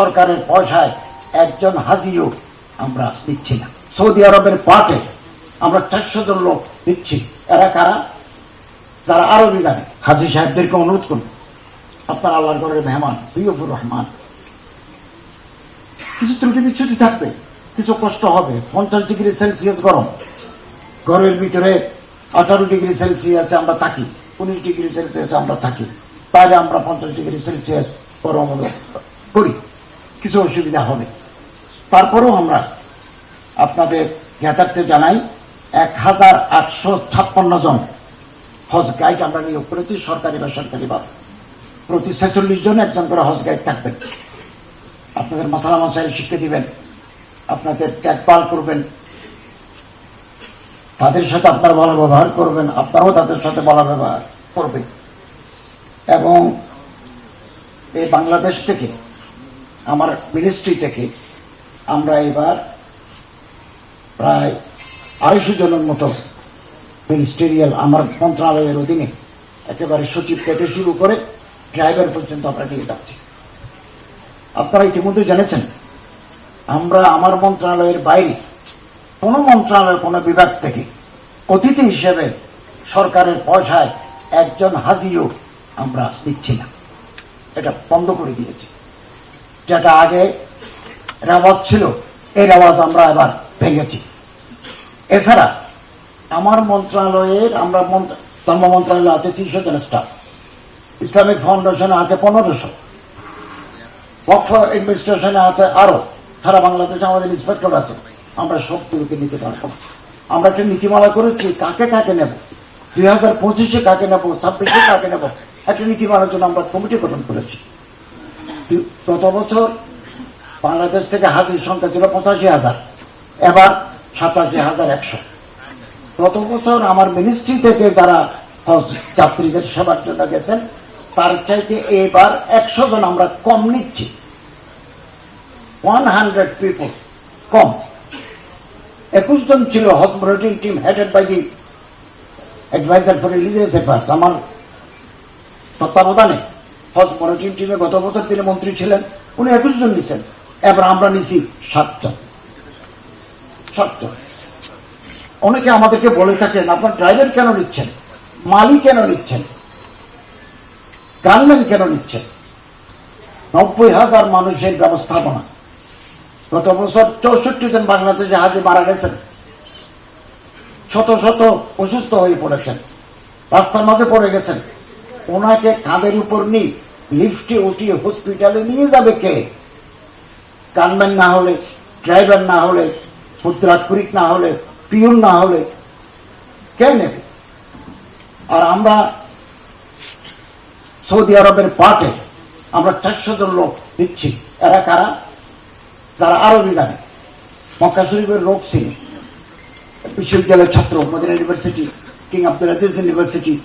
সরকারের পয়সায় একজন হাজিও আমরা দিচ্ছি না। সৌদি আরবের পাটে আমরা চারশো জন লোক দিচ্ছি এরা কারা? যারা আরবি জানে। হাজি সাহেবদেরকে অনুরোধ করুন। আপনার আল্লাহর ঘরের মেহমান তৈয়বুর রহমান। কিছু ত্রুটি বিচ্ছুতি থাকবে, কিছু কষ্ট হবে। পঞ্চাশ ডিগ্রি সেলসিয়াস গরম। ঘরের ভিতরে আঠারো ডিগ্রি সেলসিয়াসে আমরা থাকি, উনিশ ডিগ্রি সেলসিয়াসে আমরা থাকি। বাইরে আমরা পঞ্চাশ ডিগ্রি সেলসিয়াস গরম করি। কিছু অসুবিধা হবে। তারপরেও আমরা আপনাদের জ্ঞাতার্থে জানাই এক হাজার আটশো ছাপ্পান্ন জন হজ গাইড আমরা নিয়োগ করেছি, সরকারি বা ভাবে। প্রতি ছেচল্লিশ জন একজন করে হজ গাইড থাকবেন। আপনাদের মশালা মশাইল শিক্ষা দিবেন, আপনাদের দেখভাল করবেন, তাদের সাথে আপনার ভালো ব্যবহার করবেন, আপনারাও তাদের সাথে ভালো ব্যবহার করবেন। এবং এই বাংলাদেশ থেকে আমার মিনিস্ট্রি থেকে আমরা এবার প্রায় আড়াইশো জনের মতো মিনিস্টেরিয়াল আমার মন্ত্রণালয়ের অধীনে একেবারে সচিব থেকে শুরু করে ড্রাইভার পর্যন্ত আমরা নিয়ে যাচ্ছি। আপনারা ইতিমধ্যে জেনেছেন, আমরা আমার মন্ত্রণালয়ের বাইরে কোন মন্ত্রণালয়ের কোন বিভাগ থেকে অতিথি হিসেবে সরকারের পয়সায় একজন হাজিও আমরা দিচ্ছি না। এটা বন্ধ করে দিয়েছি। যেটা আগে রেওয়াজ ছিল, এই রেওয়াজ আমরা এবার ভেঙেছি। এছাড়া আমার মন্ত্রণালয়ের আমরা ধর্ম মন্ত্রণালয়ে আছে তিনশো জন স্টাফ ইসলামিক ফাউন্ডেশনে আছে পনেরোশো। পক্ষ অ্যাডমিনিস্ট্রেশনে আছে আরও। সারা বাংলাদেশে আমাদের ইন্সপেক্টর আছে। আমরা সবগুলোকে নিতে পারব। আমরা একটা নীতিমালা করেছি, কাকে কাকে নেব? দুই হাজার পঁচিশে কাকে নেব? ছাব্বিশে কাকে নেব? একটা নীতিমালার জন্য আমরা কমিটি গঠন করেছি। গত বছর বাংলাদেশ থেকে হাজির সংখ্যা ছিল পঁচাশি হাজার। এবার সাতাশি হাজার একশো। গত বছর আমার মিনিস্ট্রি থেকে যারা যাত্রীদের সেবার জন্য গেছেন, তার চাইতে এবার একশো জন আমরা কম নিচ্ছি। ওয়ান হান্ড্রেড পিপল কম। একুশ জন ছিল Hajj team headed by the adviser for religious affairs আমার তত্ত্বাবধানে। হজ মনিটরিং টিমে গত বছর তিনি মন্ত্রী ছিলেন, উনি একুশ জন নিচ্ছেন এবার আমরা নিছি সাতজন। সাতজন। অনেকে আমাদেরকে বলে থাকেন, আপনার ড্রাইভার কেন নিচ্ছেন? মালি কেন নিচ্ছেন? গানম্যান কেন নিচ্ছেন? নব্বই হাজার মানুষের ব্যবস্থাপনা। গত বছর চৌষট্টি জন বাংলাদেশে হাজে মারা গেছেন। শত শত অসুস্থ হয়ে পড়েছেন। রাস্তার মাঝে পড়ে গেছেন। ওনাকে কাঁধের উপর নিয়ে লিফটে উঠিয়ে হসপিটালে নিয়ে যাবে কে? গানম্যান না হলে ড্রাইভার না হলে মুদ্রাক্ষরিক না হলে পিউন না হলে কে নেবে? আর আমরা সৌদি আরবের পাটে আমরা চারশো জন লোক দিচ্ছি। এরা কারা? যারা আরবি জানে। মক্কা শরীফের লোক ছিল। বিশ্ববিদ্যালয়ের ছাত্র, Medina university, King Abdul Aziz university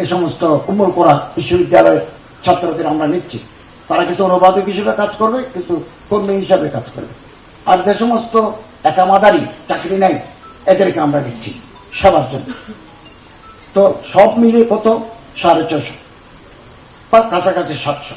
এই সমস্ত কুমল করা বিশ্ববিদ্যালয়ের ছাত্রদের আমরা নিচ্ছি। তারা কিছু অনুবাদক হিসেবে কাজ করবে, কিছু কর্মী হিসাবে কাজ করবে। আর যে সমস্ত একামাদারি চাকরি নেই এদেরকে আমরা নিচ্ছি সবার জন্য। তো সব মিলিয়ে কত? সাড়ে ছশো বা কাছাকাছি সাতশো।